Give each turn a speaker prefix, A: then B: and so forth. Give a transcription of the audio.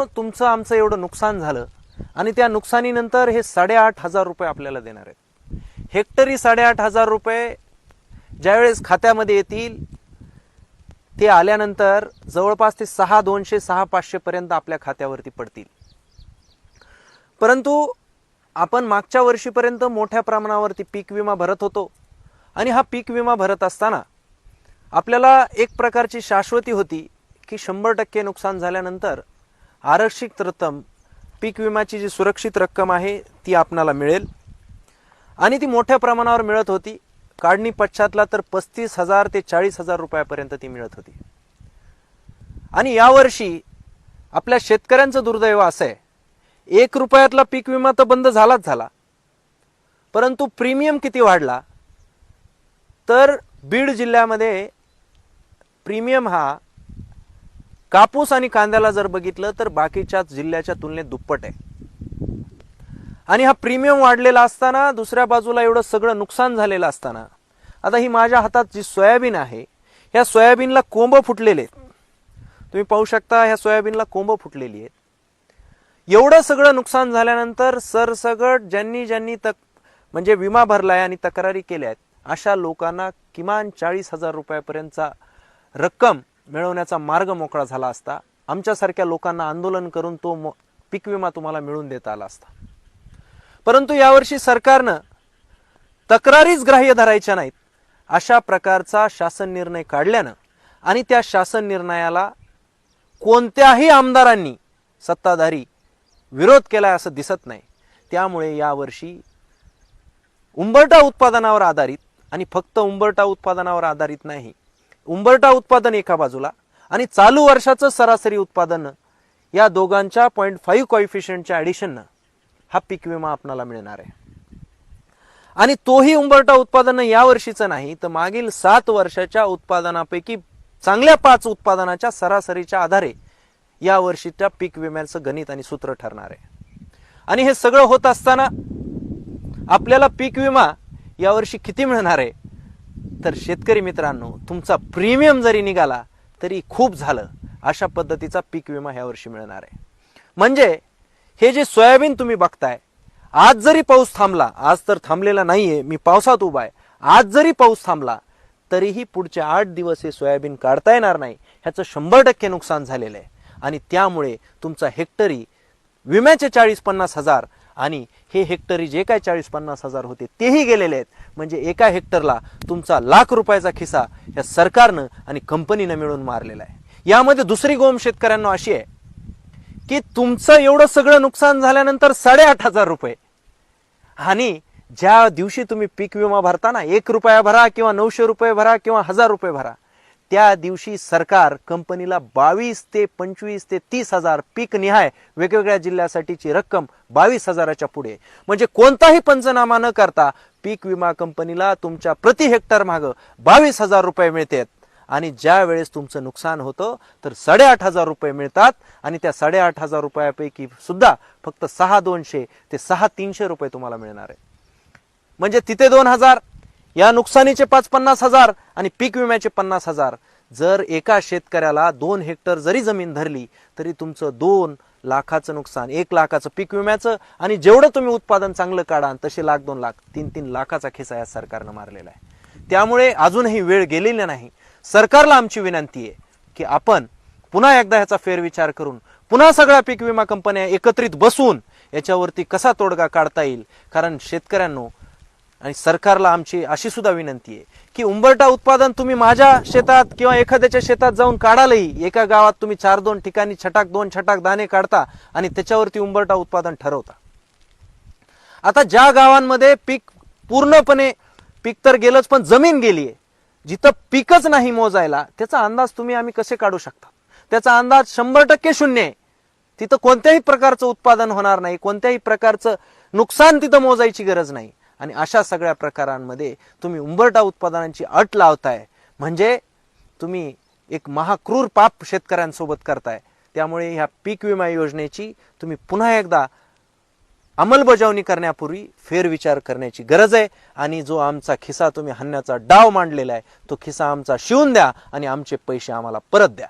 A: तुमचं आमचं एवढं नुकसान झालं आणि त्या नुकसानीनंतर हे साडेआठ हजार रुपये आपल्याला देणार आहेत. हेक्टरी साडेआठ हजार रुपये ज्यावेळेस खात्यामध्ये येतील ते आल्यानंतर जवळपास ते सहा दोनशे सहा पाचशेपर्यंत आपल्या खात्यावरती पडतील. परंतु आपण मागच्या वर्षीपर्यंत मोठ्या प्रमाणावरती पीक विमा भरत होतो आणि हा पीक विमा भरत असताना आपल्याला एक प्रकारची शाश्वती होती की शंभर टक्के नुकसान झाल्यानंतर आरक्षित रक्कम पीक विम्याची जी सुरक्षित रक्कम आहे ती आपणाला मिळेल. आणि ती मोठ्या प्रमाणावर मिळत होती. काढणी पश्चातला तर पस्तीस हजार ते चाळीस हजार रुपयापर्यंत ती मिळत होती. आणि यावर्षी आपल्या शेतकऱ्यांचं दुर्दैव असं आहे. एक रुपयातला पीक विमा तर बंद झालाच झाला. परंतु प्रीमियम किती वाढला? तर बीड जिल्ह्यामध्ये प्रीमियम हा कापूस आणि कांद्याला जर बघितलं तर बाकीच्या जिल्ह्याच्या तुलनेत दुप्पट आहे. आणि हा प्रीमियम वाढलेला असताना दुसऱ्या बाजूला एवढं सगळं नुकसान झालेलं असताना आता ही माझ्या हातात जी सोयाबीन आहे ह्या सोयाबीनला कोंब फुटलेले आहेत. तुम्ही पाहू शकता ह्या सोयाबीनला कोंब फुटलेली आहेत. एवढं सगळं नुकसान झाल्यानंतर सरसगट ज्यांनी ज्यांनी तक म्हणजे विमा भरलाय आणि तक्रारी केल्या आहेत अशा लोकांना किमान चाळीस हजार रुपयापर्यंतचा रक्कम मिळवण्याचा मार्ग मोकळा झाला असता आमच्यासारख्या लोकांना आंदोलन करून तो पीक विमा तुम्हाला मिळवून देता आला असता. परंतु यावर्षी सरकारनं तक्रारीच ग्राह्य धरायच्या नाहीत. अशा प्रकारचा शासन निर्णय काढल्यानं आणि त्या शासन निर्णयाला कोणत्याही आमदारांनी सत्ताधारी विरोध केलाय असं दिसत नाही. त्यामुळे यावर्षी उंबरटा उत्पादनावर आधारित आणि फक्त उंबरटा उत्पादनावर आधारित नाही उंबरटा उत्पादन एका बाजूला आणि चालू वर्षाचं सरासरी उत्पादन या दोघांच्या पॉईंट फाईव्ह कॉइफिशियंटच्या ॲडिशननं हा पीक विमा आपणाला मिळणार आहे. आणि तोही उंबरटा उत्पादन या वर्षीचं नाही तर मागील सात वर्षाच्या उत्पादनापैकी चांगल्या पाच उत्पादनाच्या सरासरीच्या आधारे या वर्षीच्या पीक विम्याचं गणित आणि सूत्र ठरणार आहे. आणि हे सगळं होत असताना आपल्याला पीक विमा यावर्षी किती मिळणार आहे? तर शेतकरी मित्रांनो तुमचा प्रीमियम जरी निघाला तरी खूप झालं. अशा पद्धतीचा पीक विमा ह्या वर्षी मिळणार आहे. म्हणजे हे जे सोयाबीन तुम्ही बघताय आज जरी पाऊस थांबला आज तर थांबलेला नाहीये मी पावसात उभा आहे. आज जरी पाऊस थांबला तरीही पुढचे आठ दिवस हे सोयाबीन काढता येणार नाही ह्याचं शंभर टक्के नुकसान झालेलं आहे. आणि त्यामुळे तुमचा हेक्टरी विम्याचे चाळीस पन्नास हजार आणि हे हेक्टरी जे काय चाळीस पन्नास हजार होते तेही गेलेले आहेत. म्हणजे एका हेक्टरला तुमचा लाख रुपयाचा खिसा या सरकारनं आणि कंपनीनं मिळून मारलेला आहे. यामध्ये दुसरी गोम शेतकऱ्यांना अशी आहे की तुमचं एवढं सगळं नुकसान झाल्यानंतर साडेआठ हजार रुपये. आणि ज्या दिवशी तुम्ही पीक विमा भरताना एक रुपया भरा किंवा नऊशे रुपये भरा किंवा हजार रुपये भरा त्या दिवशी सरकार कंपनीला बावीस ते पंचवीस ते तीस हजार पीक निहाय वेगवेगळ्या जिल्ह्यासाठीची रक्कम बावीस हजाराच्या पुढे. म्हणजे कोणताही पंचनामा न करता पीक विमा कंपनीला तुमच्या प्रति हेक्टर मागं बावीस हजार रुपये मिळतात. आणि ज्या वेळेस तुमचं नुकसान होतं तर साडेआठ हजार रुपये मिळतात. आणि त्या साडेआठ हजार रुपयापैकी सुद्धा फक्त सहा दोनशे ते सहा तीनशे रुपये तुम्हाला मिळणार आहे. म्हणजे तिथे दोन हजार या नुकसानीचे पाच पन्नास हजार आणि पीक विम्याचे पन्नास हजार. जर एका शेतकऱ्याला दोन हेक्टर जरी जमीन धरली तरी तुमचं दोन लाखाचं नुकसान एक लाखाचं पीक विम्याचं आणि जेवढं तुम्ही उत्पादन चांगलं काढाल तसे लाख दोन लाख तीन तीन लाखाचा खिसा या सरकारनं मारलेला आहे. त्यामुळे अजूनही वेळ गेलेली नाही. सरकारला आमची विनंती आहे की आपण पुन्हा एकदा ह्याचा फेरविचार करून पुन्हा सगळ्या पीक विमा कंपन्या एकत्रित बसून याच्यावरती कसा तोडगा काढता येईल? कारण शेतकऱ्यांनो आणि सरकारला आमची अशी सुद्धा विनंती आहे की उंबरटा उत्पादन तुम्ही माझ्या शेतात किंवा एखाद्याच्या शेतात जाऊन काढालही. एका गावात तुम्ही चार दोन ठिकाणी छटाक दोन छटाक दाणे काढता आणि त्याच्यावरती उंबरटा उत्पादन ठरवता. आता ज्या गावांमध्ये पीक पूर्णपणे पीक तर गेलंच पण जमीन गेलीये जिथं पीकच नाही मोजायला त्याचा अंदाज तुम्ही आम्ही कसे काढू शकता? त्याचा अंदाज शंभर टक्के शून्य आहे. तिथं कोणत्याही प्रकारचं उत्पादन होणार नाही कोणत्याही प्रकारचं नुकसान तिथं मोजायची गरज नाही. आणि अशा सगळ्या प्रकारांमध्ये तुम्ही उंबरटा उत्पादनांची अट लावताय. म्हणजे तुम्ही एक महाक्रूर पाप शेतकऱ्यांसोबत करताय. त्यामुळे ह्या पीक विमा योजनेची तुम्ही पुन्हा एकदा अंमलबजावणी करण्यापूर्वी फेरविचार करण्याची गरज आहे. आणि जो आमचा खिसा तुम्ही हाणण्याचा डाव मांडलेला आहे तो खिसा आमचा शिवून द्या आणि आमचे पैसे आम्हाला परत द्या.